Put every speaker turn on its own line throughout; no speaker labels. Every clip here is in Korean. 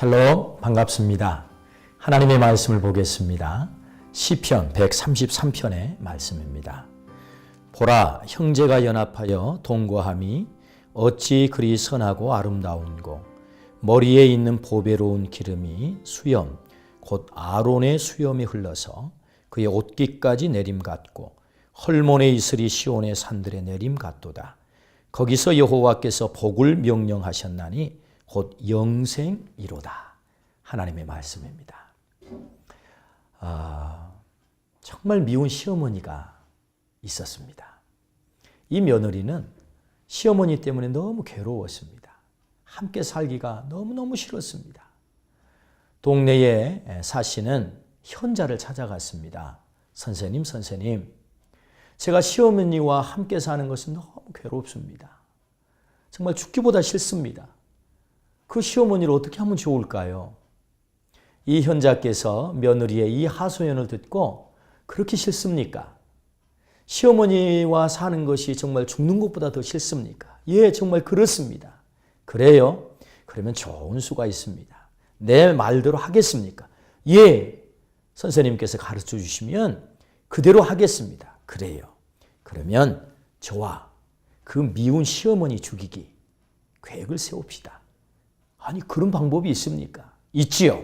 샬롬 반갑습니다. 하나님의 말씀을 보겠습니다. 시편 133편의 말씀입니다. 보라 형제가 연합하여 동거함이 어찌 그리 선하고 아름다운고 머리에 있는 보배로운 기름이 수염 곧 아론의 수염이 흘러서 그의 옷깃까지 내림 같고 헐몬의 이슬이 시온의 산들의 내림 같도다. 거기서 여호와께서 복을 명령하셨나니 곧 영생이로다. 하나님의 말씀입니다. 아, 정말 미운 시어머니가 있었습니다. 이 며느리는 시어머니 때문에 너무 괴로웠습니다. 함께 살기가 너무너무 싫었습니다. 동네에 사시는 현자를 찾아갔습니다. 선생님, 선생님, 제가 시어머니와 함께 사는 것은 너무 괴롭습니다. 정말 죽기보다 싫습니다. 그 시어머니를 어떻게 하면 좋을까요? 이 현자께서 며느리의 이 하소연을 듣고 그렇게 싫습니까? 시어머니와 사는 것이 정말 죽는 것보다 더 싫습니까? 예, 정말 그렇습니다. 그래요? 그러면 좋은 수가 있습니다. 내 말대로 하겠습니까? 예, 선생님께서 가르쳐 주시면 그대로 하겠습니다. 그래요. 그러면 저와 그 미운 시어머니 죽이기 계획을 세웁시다. 아니, 그런 방법이 있습니까? 있지요.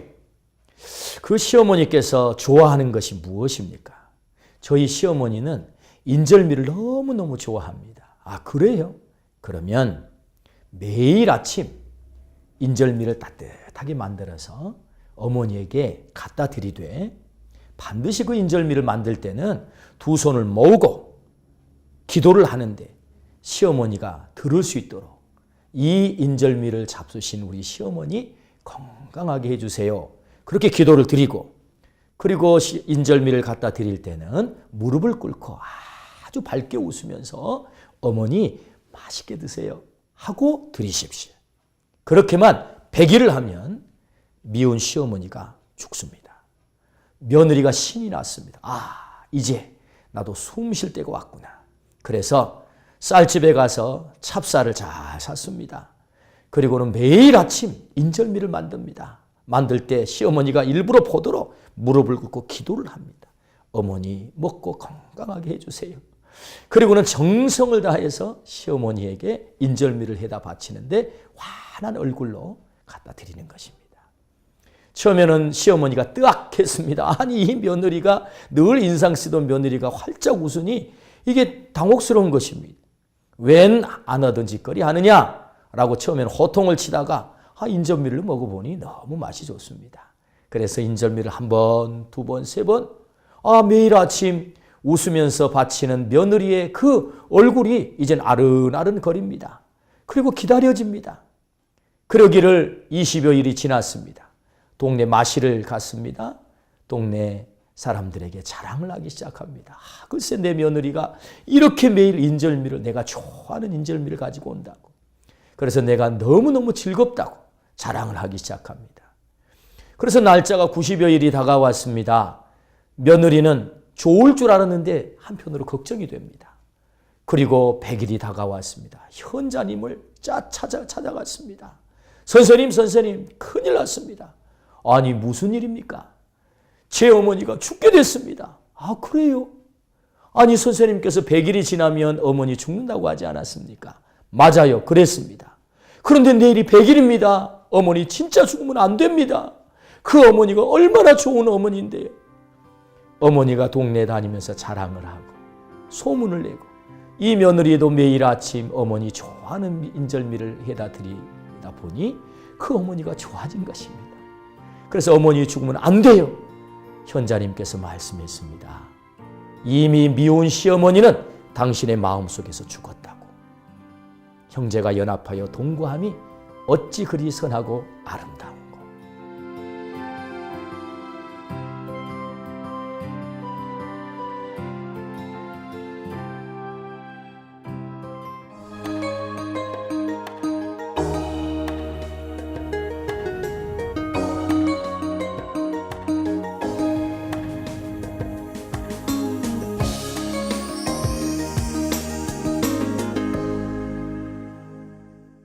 그 시어머니께서 좋아하는 것이 무엇입니까? 저희 시어머니는 인절미를 너무너무 좋아합니다. 아, 그래요? 그러면 매일 아침 인절미를 따뜻하게 만들어서 어머니에게 갖다 드리되 반드시 그 인절미를 만들 때는 두 손을 모으고 기도를 하는데 시어머니가 들을 수 있도록 이 인절미를 잡수신 우리 시어머니 건강하게 해주세요. 그렇게 기도를 드리고 그리고 인절미를 갖다 드릴 때는 무릎을 꿇고 아주 밝게 웃으면서 어머니 맛있게 드세요 하고 드리십시오. 그렇게만 100일을 하면 미운 시어머니가 죽습니다. 며느리가 신이 났습니다. 아, 이제 나도 숨 쉴 때가 왔구나. 그래서 쌀집에 가서 찹쌀을 잘 샀습니다. 그리고는 매일 아침 인절미를 만듭니다. 만들 때 시어머니가 일부러 보도록 무릎을 꿇고 기도를 합니다. 어머니 먹고 건강하게 해주세요. 그리고는 정성을 다해서 시어머니에게 인절미를 해다 바치는데 환한 얼굴로 갖다 드리는 것입니다. 처음에는 시어머니가 뜨악했습니다. 아니 이 며느리가 늘 인상 쓰던 며느리가 활짝 웃으니 이게 당혹스러운 것입니다. 웬 안 하던 짓거리 하느냐? 라고 처음에는 호통을 치다가 아, 인절미를 먹어보니 너무 맛이 좋습니다. 그래서 인절미를 한 번, 두 번, 세 번, 아, 매일 아침 웃으면서 바치는 며느리의 그 얼굴이 이젠 아른아른 거립니다. 그리고 기다려집니다. 그러기를 20여일이 지났습니다. 동네 마실을 갔습니다. 동네 사람들에게 자랑을 하기 시작합니다. 아, 글쎄 내 며느리가 이렇게 매일 인절미를 내가 좋아하는 인절미를 가지고 온다고. 그래서 내가 너무너무 즐겁다고 자랑을 하기 시작합니다. 그래서 날짜가 90여 일이 다가왔습니다. 며느리는 좋을 줄 알았는데 한편으로 걱정이 됩니다. 그리고 100일이 다가왔습니다. 현자님을 찾아, 찾아갔습니다. 선생님, 선생님, 큰일 났습니다. 아니, 무슨 일입니까? 제 어머니가 죽게 됐습니다. 아, 그래요? 아니, 선생님께서 100일이 지나면 어머니 죽는다고 하지 않았습니까? 맞아요. 그랬습니다. 그런데 내일이 100일입니다. 어머니 진짜 죽으면 안 됩니다. 그 어머니가 얼마나 좋은 어머니인데요. 어머니가 동네 다니면서 자랑을 하고 소문을 내고 이 며느리도 매일 아침 어머니 좋아하는 인절미를 해다 드리다 보니 그 어머니가 좋아진 것입니다. 그래서 어머니 죽으면 안 돼요. 현자님께서 말씀했습니다. 이미 미운 시어머니는 당신의 마음속에서 죽었다고. 형제가 연합하여 동거함이 어찌 그리 선하고 아름다운가.